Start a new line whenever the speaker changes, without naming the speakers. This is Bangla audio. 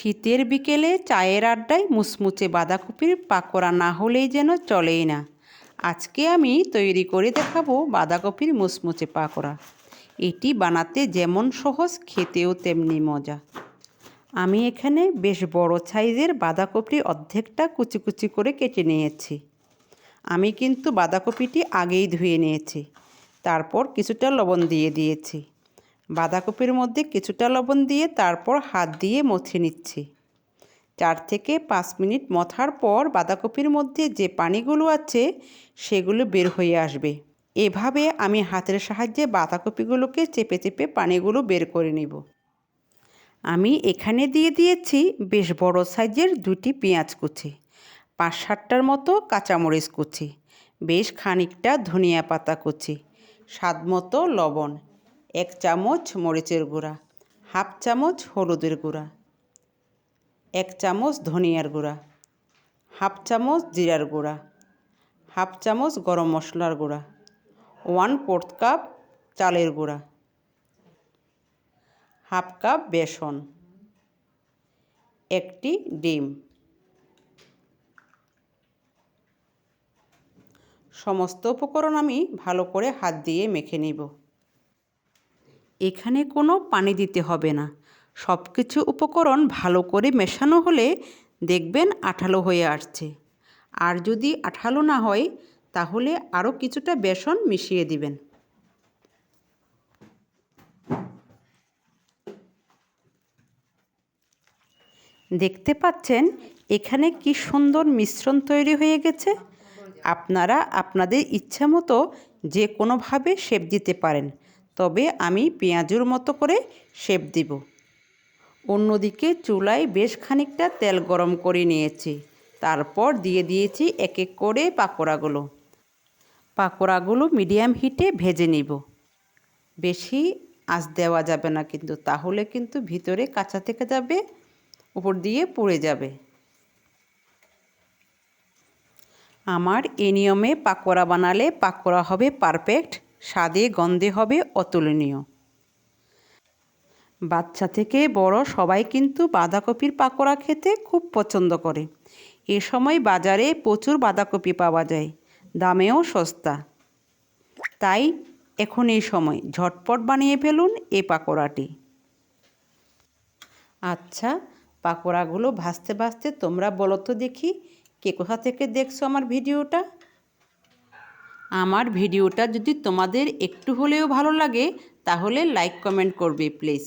শীতের বিকেলে চায়ের আড্ডায় মুচমুচে বাঁধাকপির পাকোড়া না হলেই যেন চলেই না। আজকে আমি তৈরি করে দেখাবো বাঁধাকপির মুচমুচে পাকোড়া। এটি বানাতে যেমন সহজ, খেতেও তেমনি মজা। আমি এখানে বেশ বড় সাইজের বাঁধাকপি অর্ধেকটা কুচি কুচি করে কেটে নিয়েছি। আমি কিন্তু বাঁধাকপিটি আগেই ধুয়ে নিয়েছি। তারপর কিছুটা লবণ দিয়ে দিয়েছি। বাঁধাকপির মধ্যে কিছুটা লবণ দিয়ে তারপর হাত দিয়ে মথে নিচ্ছি। চার থেকে পাঁচ মিনিট মথার পর বাঁধাকপির মধ্যে যে পানিগুলো আছে, সেগুলো বের হয়ে আসবে। এভাবে আমি হাতের সাহায্যে বাঁধাকপিগুলোকে চেপে চেপে পানিগুলো বের করে নিব। আমি এখানে দিয়ে দিয়েছি বেশ বড় সাইজের দুটি পেঁয়াজ কুচি, পাঁচ সাতটার মতো কাঁচামরিচ কুচি, বেশ খানিকটা ধনিয়া পাতা কুচি, স্বাদ মতো লবণ এক চামচ মরিচের গুঁড়া, হাফ চামচ হলুদের গুঁড়া, এক চামচ ধনিয়ার গুঁড়া, হাফ চামচ জিরার গুঁড়া, হাফ চামচ গরম মশলার গুঁড়া, ওয়ান ফোর্থ কাপ চালের গুঁড়া, হাফ কাপ বেসন, একটি ডিম। সমস্ত উপকরণ আমি ভালো করে হাত দিয়ে মেখে নিব। এখানে কোনো পানি দিতে হবে না। সব কিছু উপকরণ ভালো করে মেশানো হলে দেখবেন আঠালো হয়ে আসছে। আর যদি আঠালো না হয়, তাহলে আরও কিছুটা বেসন মিশিয়ে দিবেন। দেখতে পাচ্ছেন এখানে কি সুন্দর মিশ্রণ তৈরি হয়ে গেছে। আপনারা আপনাদের ইচ্ছা মতো যে কোনোভাবে শেপ দিতে পারেন। তবে আমি পেঁয়াজুর মতো করে শেপ দিব। অন্যদিকে চুলায় বেশ খানিকটা তেল গরম করে নিয়েছি। তারপর দিয়ে দিয়েছি এক এক করে পাকোড়াগুলো। পাকোড়াগুলো মিডিয়াম হিটে ভেজে নিব। বেশি আঁচ দেওয়া যাবে না কিন্তু, তাহলে কিন্তু ভিতরে কাঁচা থেকে যাবে, উপর দিয়ে পুড়ে যাবে। আমার এ নিয়মে পাকোড়া বানালে পাকোড়া হবে পারফেক্ট। স্বাদে গন্ধে হবে অতুলনীয়। বাচ্চা থেকে বড় সবাই কিন্তু বাঁধাকপির পাকোড়া খেতে খুব পছন্দ করে। এ সময় বাজারে প্রচুর বাঁধাকপি পাওয়া যায়, দামেও সস্তা। তাই এখন এই সময় ঝটপট বানিয়ে ফেলুন এই পাকোড়াটি। আচ্ছা পাকোড়াগুলো ভাজতে ভাজতে তোমরা বলো তো দেখি, কে কোথা থেকে দেখছ আমার ভিডিওটা? আমার ভিডিওটা যদি তোমাদের একটু হলেও ভালো লাগে তাহলে লাইক কমেন্ট করবে প্লিজ